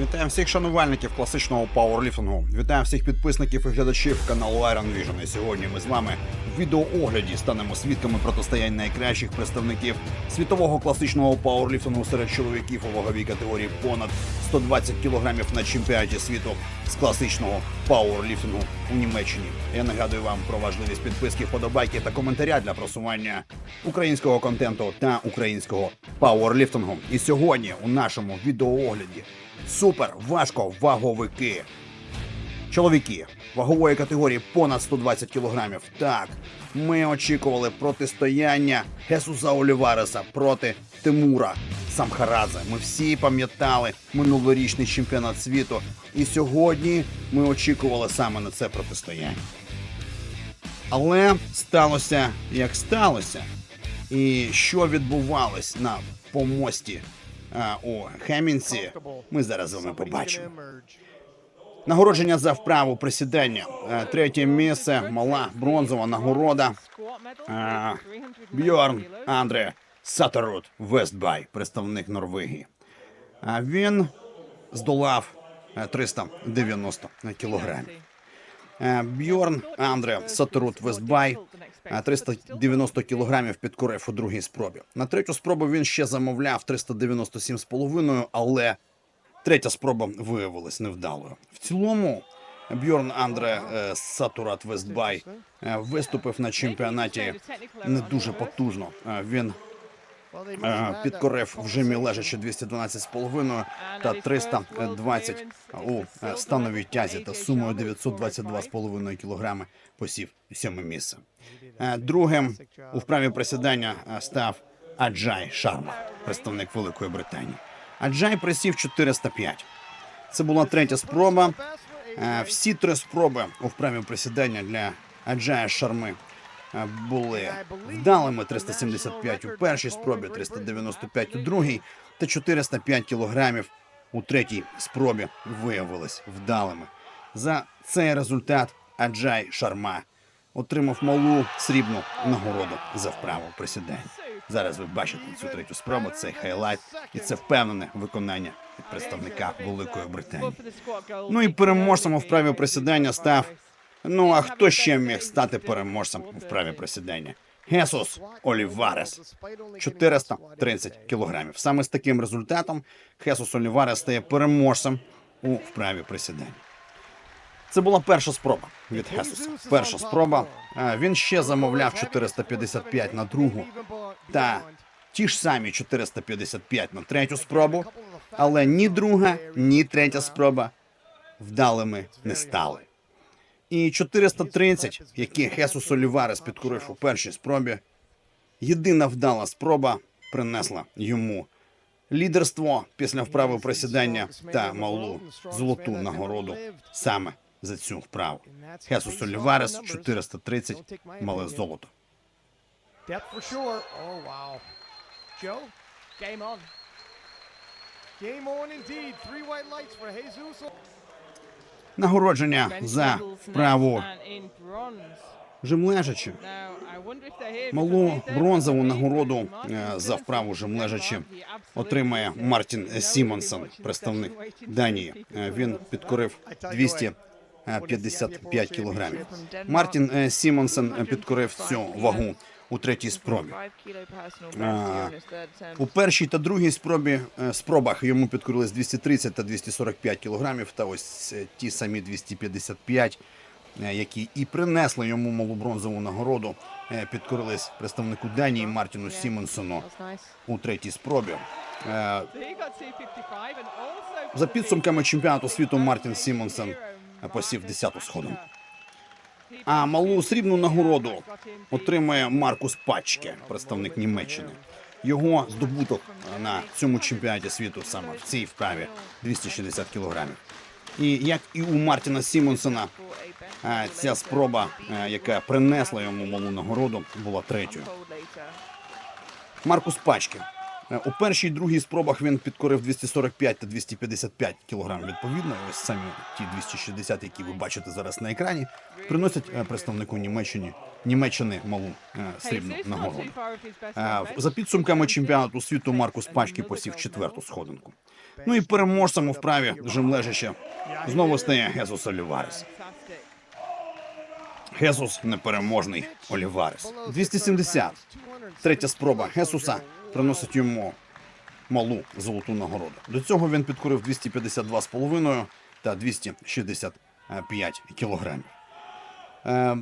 Вітаємо всіх шанувальників класичного пауерліфтингу. Вітаємо всіх підписників і глядачів каналу Iron Vision. І сьогодні ми з вами в відеоогляді станемо свідками протистоянь найкращих представників світового класичного пауерліфтингу серед чоловіків у ваговій категорії понад 120 кілограмів на чемпіонаті світу з класичного пауерліфтингу у Німеччині. Я нагадую вам про важливість підписки, вподобайки та коментаря для просування українського контенту та українського пауерліфтингу. І сьогодні у нашому відеоогляді супер важко ваговики. Чоловіки вагової категорії понад 120 кілограмів. Так, ми очікували протистояння Гесуса Олівареса проти Тимура Самхарадзе. Ми всі пам'ятали минулорічний чемпіонат світу. І сьогодні ми очікували саме на це протистояння. Але сталося як сталося. І що відбувалось на помості а, у Хемінці, ми зараз з вами побачимо. Нагородження за вправу присідання. Е, Третє місце, мала бронзова нагорода. Е, Бьорн Андре Сатерут Вестбай, представник Норвегії. А він здолав е, 390 кілограмів. Е, Бьорн Андре Сатерут Вестбай е, 390 кілограмів підкорив у другій спробі. На третю спробу він ще замовляв 397,5, але третя спроба виявилась невдалою. В цілому Бьорн Андре е, Сатурат Вестбай е, виступив на чемпіонаті не дуже потужно. Е, Він е, підкорив в жимі лежачи 212,5 та 320 у е, становій тязі та сумою 922,5 кілограми посів сьоме місце. Е, Другим у вправі присідання е, став Аджай Шарма, представник Великої Британії. Аджай присів 405. Це була третя спроба. Е, Всі три спроби у вправі присідання для Аджая Шарми е, були вдалими 375 у першій спробі, 395 у другій та 405 кілограмів у третій спробі виявились вдалими. За цей результат Аджай Шарма отримав малу срібну нагороду за вправу присідання. Зараз ви бачите цю третю спробу, цей хайлайт, і це впевнене виконання від представника Великої Британії. Ну і переможцем у вправі присідання став. Ну а хто ще міг стати переможцем у вправі присідання? Гесус Оліварес 430 кілограмів. Саме з таким результатом Хесус Оліварес стає переможцем у вправі присідання. Це була перша спроба від Хесуса. Перша спроба. Він ще замовляв 455 на другу та ті ж самі 455 на третю спробу, але ні друга, ні третя спроба вдалими не стали. І 430, які Хесус Оліварес підкорив у першій спробі, єдина вдала спроба принесла йому лідерство після вправи присідання та малу золоту нагороду саме за цю вправу. Хесус Оліварес 430 мале золото. Oh, game on indeed. Three white lights for Jesus. Нагородження за they're here Малу бронзову нагороду е, за вправу absolutely отримає. Мартін Сімонсон, представник Данії. Е, Він підкорив I tell you 255 кілограмів. Мартін е, Сімонсен е, підкорив цю вагу у третій спробі. А. У першій та другій спробі е, спробах йому підкорились 230 та 245 кілограмів, та ось е, ті самі 255, е, які і принесли йому малу бронзову нагороду, підкорились представнику Данії Мартіну Сімонсону у третій спробі. So he got 255 and also За підсумками чемпіонату світу Мартін Сімонсен посів 10-ту сходу. А малу срібну нагороду отримує Маркус Пачке, представник Німеччини. Його здобуток на цьому чемпіонаті світу саме в цій вправі 260 кілограмів. І як і у Мартіна Сімонсена, е, ця спроба, е, яка принесла йому малу нагороду, була третьою. Маркус Пачке Е, У першій і другій спробах він підкорив 245 та 255 кг відповідно. Ось самі ті 260, які ви бачите зараз на екрані, приносять е, представнику Німеччині Німеччини малу е, срібну нагороду. Е, За підсумками чемпіонату світу Маркус Пачки посів четверту сходинку. Ну і переможцем у вправі жимлежища знову стає Гесус Оліварес. Гесус непереможний Оліварес. 270. Третя спроба Гесуса приносить йому малу золоту нагороду. До цього він підкорив 252,5 та 265 кілограмів. Е,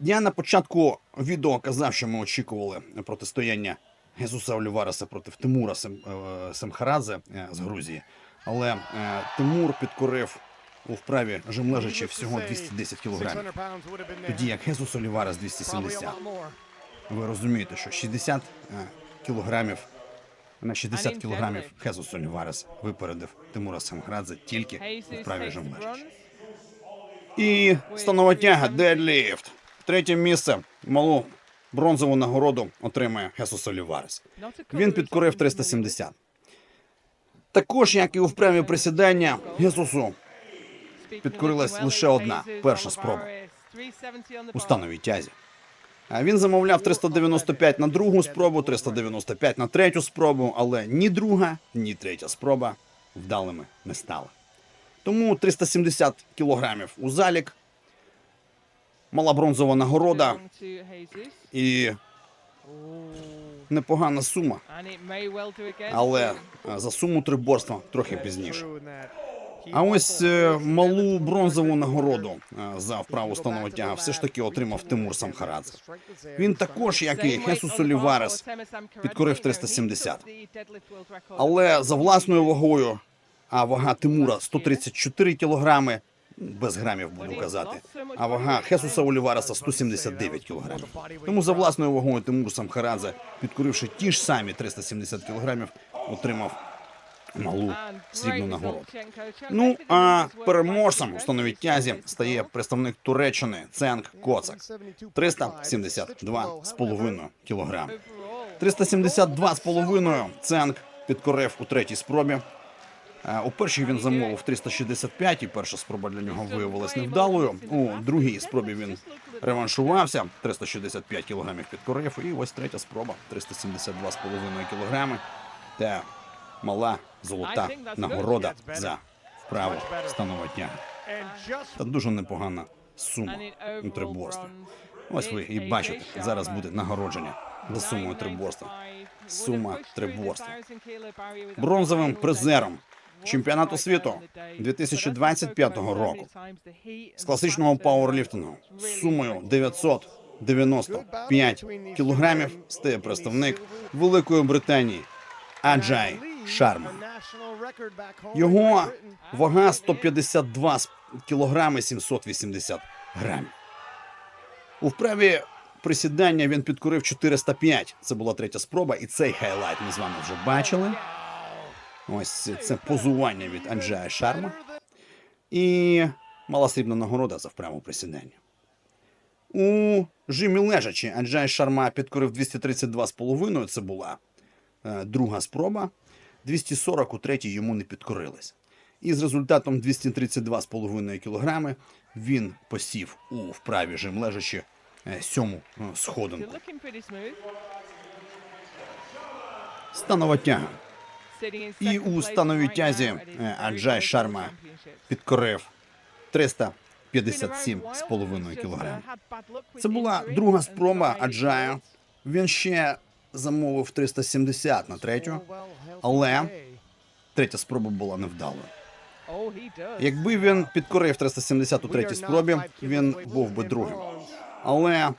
я на початку відео казав, що ми очікували протистояння Гесуса Олівареса проти Тимура Сем, е, Семхарадзе е, з Грузії. Але е, Тимур підкорив у вправі жимлежачі всього 210 кілограмів. Тоді як Гесус Оліварес 270. Ви розумієте, що 60 е, кілограмів на 60 кілограмів. Хесус Оліварес випередив Тимура Самградзе тільки у вправі жимлежачі. І станова тяга дедліфт. Третє місце малу бронзову нагороду отримає Хесус Оліварес. Він підкорив 370. Також, як і у вправі присідання, Гесусу Speaking підкорилась лише одна, перша спроба. 370 on у становій тязі. Він замовляв 395 на другу спробу, 395 на третю спробу, але ні друга, ні третя спроба вдалими не стали. Тому 370 кілограмів у залік, мала бронзова нагорода і непогана сума. Але е, за суму триборства трохи пізніше. А ось е, малу бронзову нагороду е, за вправу станова тяга все ж таки отримав Тимур Самхарадзе. Він також, як і Хесус Оліварес, підкорив You know, he 370. took the deadlift world record. але за власною вагою, а вага Тимура 134 кілограми, без грамів буду казати, а вага Хесуса Олівареса 179 кілограмів. Тому за власною вагою Тимур Самхарадзе, підкоривши ті ж самі 370 кілограмів, отримав малу срібну нагороду. Ну а his work переможцем у становій тязі стає представник Туреччини Ценк Коцак. 372 з половиною кілограми. Overall, 372 з половиною Ценк підкорив у третій спробі. Е, У першій він замовив 365, і перша спроба для нього виявилась невдалою. У другій спробі він реваншувався, 365 кілограмів підкорив. І ось третя спроба 372 з половиною кілограми. Та мала золота нагорода за вправу станова тяга. Та дуже непогана сума у overall триборстві. Ось ви і бачите, зараз буде нагородження за сумою триборства. Сума триборства. 1000 kilo barrier with a Бронзовим призером чемпіонату світу quite there in the 2025 But as we spoke about року з класичного пауерліфтингу з сумою impressive. 995 кілограмів стає представник Великої Британії Аджай Шарма. Його вага 152 кілограми 780 грамів. У вправі присідання він підкорив 405. Це була третя спроба, і цей хайлайт ми з вами вже бачили. Ось це позування від Анджая Шарма. І мала срібна нагорода за вправу присідання. У жимі лежачі Анджай Шарма підкорив 232,5. Це була е, друга спроба. 240 у третій йому не підкорились. І з результатом 232,5 кг він посів у вправі жим лежачі е, сьому е, сходинку. Станова тяга. І у становій тязі е, Аджай Шарма підкорив Been around 357 з половиною just, uh, Це була друга спроба Аджая. Він ще замовив 370 на третю. Але- Третя спроба була невдалою. Якби він підкорив 370 у третій спробі, він був би другим. Але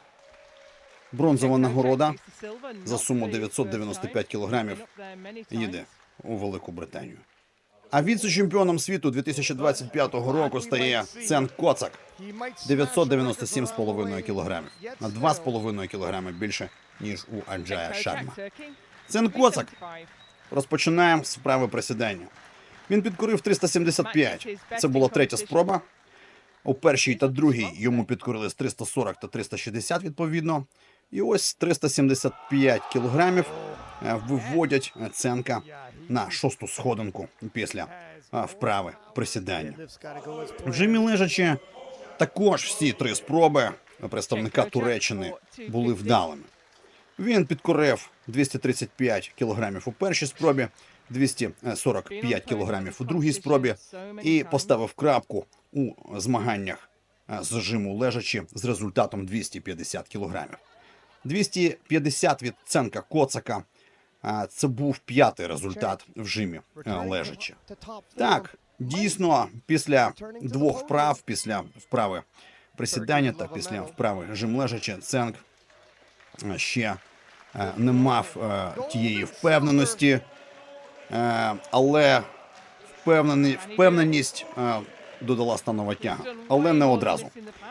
бронзова нагорода за суму 995 кілограмів їде у Велику Британію. А віце-чемпіоном світу 2025 року стає Цен Коцак 997,5 кілограмів. На 2,5 кілограми більше, ніж у Аджая Шарма. Цен Коцак Розпочинаємо з вправи присідання. Він підкорив 375. Це була третя спроба. У першій та другій йому підкорили з 340 та 360 відповідно. І ось 375 кілограмів е, виводять Ценка на шосту сходинку після е, вправи присідання. В жимі лежачи також всі три спроби представника Туреччини були вдалими. Він підкорив 235 кілограмів у першій спробі, 245 кілограмів у другій спробі і поставив крапку у змаганнях е, з жиму лежачи з результатом 250 кілограмів. 250 від Ценка Коцака. е, Це був п'ятий результат в жимі е, лежачи. Так, дійсно, після двох вправ, після вправи присідання та після вправи жим лежачи, Ценк ще не мав е, тієї впевненості, е, але впевненість е, додала станова тяга, але не одразу.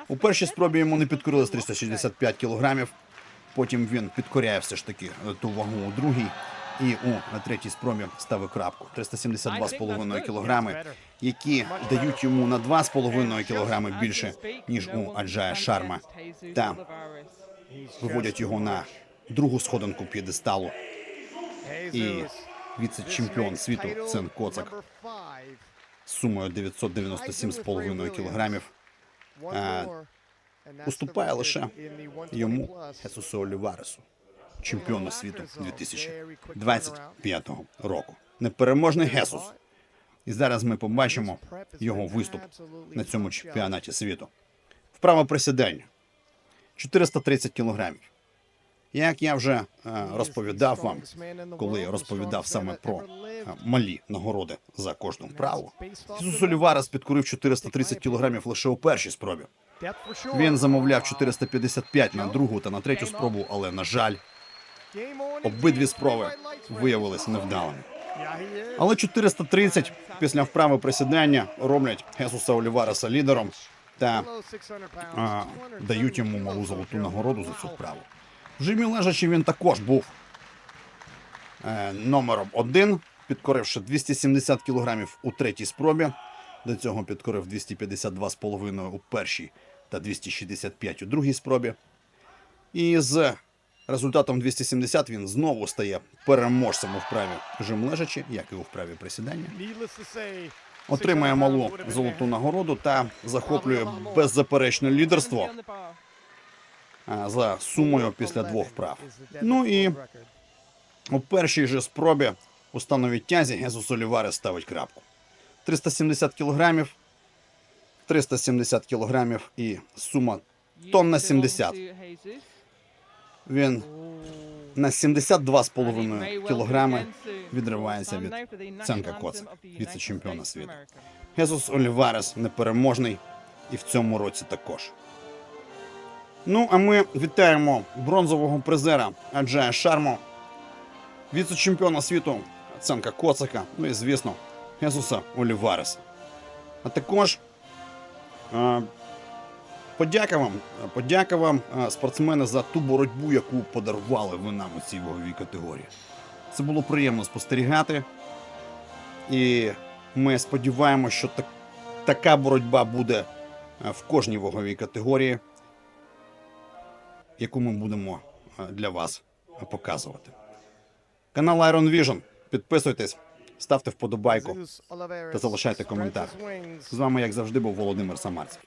У першій спробі йому не підкорили з 365 кілограмів. Потім він підкоряє все ж таки е, ту вагу у другій. І у на третій спробі ставить крапку 372,5 кілограми, які дають йому на 2,5 кілограми більше ніж у Аджая Шарма, та виводять його на другу сходинку п'єдесталу. і віце-чемпіон світу Цен Коцак з сумою 997,5 кілограмів е, уступає лише йому Хесусу Оліваресу, чемпіону світу 2025 року. Непереможний Гесус. І зараз ми побачимо його виступ на цьому чемпіонаті світу. Вправа присідання 430 кілограмів. Як я вже е, розповідав вам, коли розповідав саме про е, малі нагороди за кожну вправу, Ісус Оліварес підкорив 430 кілограмів лише у першій спробі. Він замовляв 455 на другу та на третю спробу, але на жаль, обидві спроби виявилися невдалими. Але 430 після вправи присідання роблять Гесуса Олівареса лідером та а, дають йому малу золоту нагороду за цю вправу. Жимі лежачи він також був е, номером один, підкоривши 270 кілограмів у третій спробі. До цього підкорив 252,5 у першій та 265 у другій спробі. І з результатом 270 він знову стає переможцем у вправі жим лежачи, як і у вправі присідання. Отримує малу золоту нагороду та захоплює беззаперечне лідерство за сумою після двох вправ. Ну і у першій же спробі у становій тязі Гесус Оліварес ставить крапку. 370 кілограмів, 370 кілограмів і сума тонна 70. Він на 72,5 кілограми відривається від Ценка Коца, віце-чемпіона світу. Гесус Оліварес непереможний і в цьому році також. Ну, а ми вітаємо бронзового призера Аджая Шармо, віце-чемпіона світу Ценка Коцака, ну і, звісно, Гесуса Олівареса. А також е, подяка вам, подяка вам, е, спортсмени, за ту боротьбу, яку подарували ви нам у цій ваговій категорії. Це було приємно спостерігати. І ми сподіваємося, що так, така боротьба буде в кожній ваговій категорії, яку ми будемо е, для вас е, показувати. Канал Iron Vision. Підписуйтесь, ставте вподобайку та залишайте коментар. З вами, як завжди, був Володимир Самарцев.